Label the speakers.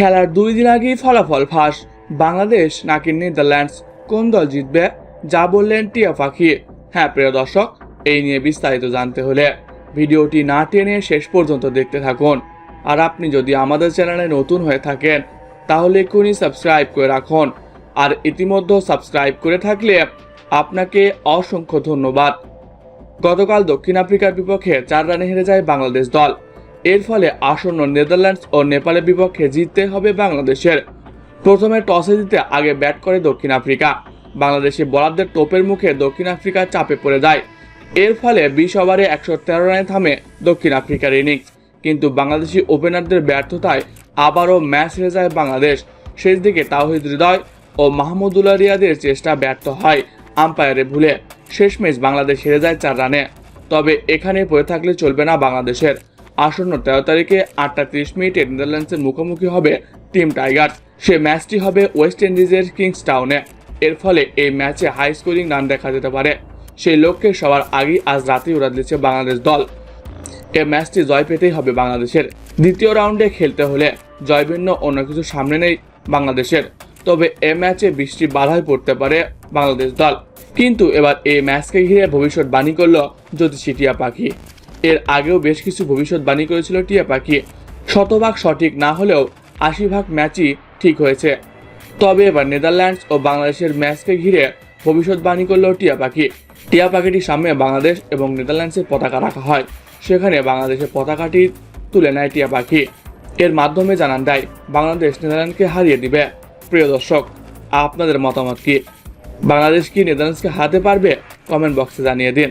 Speaker 1: খেলার দুই দিন আগেই ফলাফল ফাঁস। বাংলাদেশ নাকি নেদারল্যান্ডস? কোন দল জিতবে? যা বললেন টিয়া পাখি। হ্যাঁ প্রিয় দর্শক, এই নিয়ে বিস্তারিত জানতে হলে ভিডিওটি না টেনে শেষ পর্যন্ত দেখতে থাকুন। আর আপনি যদি আমাদের চ্যানেলে নতুন হয়ে থাকেন, তাহলে এক্ষুনি সাবস্ক্রাইব করে রাখুন। আর ইতিমধ্যে সাবস্ক্রাইব করে থাকলে আপনাকে অসংখ্য ধন্যবাদ। গতকাল দক্ষিণ আফ্রিকার বিপক্ষে চার রানে হেরে যায় বাংলাদেশ দল। এর ফলে আসন্ন নেদারল্যান্ডস ও নেপালের বিপক্ষে জিততে হবে বাংলাদেশের। প্রথমে টসে জিতে আগে ব্যাট করে দক্ষিণ আফ্রিকা। বাংলাদেশি বোলারদের টোপের মুখে দক্ষিণ আফ্রিকা চাপে পড়ে যায়। এর ফলে বিশ ওভারে একশো তেরো রানে থামে দক্ষিণ আফ্রিকার ইনিংস। কিন্তু বাংলাদেশি ওপেনারদের ব্যর্থতায় আবারও ম্যাচ হেরে যায় বাংলাদেশ। শেষ দিকে তাওহিদ হৃদয় ও মাহমুদুল্লাহ রিয়াদের চেষ্টা ব্যর্থ হয় আম্পায়ারে ভুলে। শেষমেশ বাংলাদেশ হেরে যায় চার রানে। তবে এখানে পড়ে থাকলে চলবে না বাংলাদেশের। আসন্ন তেরো তারিখে আটটা তিরিশ মিনিটে নেদারল্যান্ডসের মুখোমুখি হবে টিম টাইগার্স সে ম্যাচটি হবে ওয়েস্ট ইন্ডিজের কিংস টাউনে। এর ফলে এই ম্যাচে হাই স্কোরিং রান দেখা যেতে পারে। সেই লক্ষ্যে সবার আগেই আজ রাতেই উড়া দিচ্ছে বাংলাদেশ দল। এ ম্যাচটি জয় পেতেই হবে বাংলাদেশের। দ্বিতীয় রাউন্ডে খেলতে হলে জয় ভিন্ন অন্য কিছু সামনে নেই বাংলাদেশের। তবে এ ম্যাচে বৃষ্টি বাধায় পড়তে পারে বাংলাদেশ দল। কিন্তু এবার এই ম্যাচকে ঘিরে ভবিষ্যৎবাণী করল জ্যোতিষী টিয়া পাখি। এর আগেও বেশ কিছু ভবিষ্যৎবাণী করেছিল টিয়া পাখি। শতভাগ সঠিক না হলেও আশি ভাগ ম্যাচই ঠিক হয়েছে। তবে এবার নেদারল্যান্ডস ও বাংলাদেশের ম্যাচকে ঘিরে ভবিষ্যৎবাণী করল টিয়া পাখি। টিয়া পাখিটির সামনে বাংলাদেশ এবং নেদারল্যান্ডসের পতাকা রাখা হয়। সেখানে বাংলাদেশের পতাকাটি তুলে নেয় টিয়া পাখি। এর মাধ্যমে জানান দেয়, বাংলাদেশ নেদারল্যান্ডকে হারিয়ে দিবে। প্রিয় দর্শক, আপনাদের মতামত কি? বাংলাদেশ কি নেদারল্যান্ডসকে হারাতে পারবে? কমেন্ট বক্সে জানিয়ে দিন।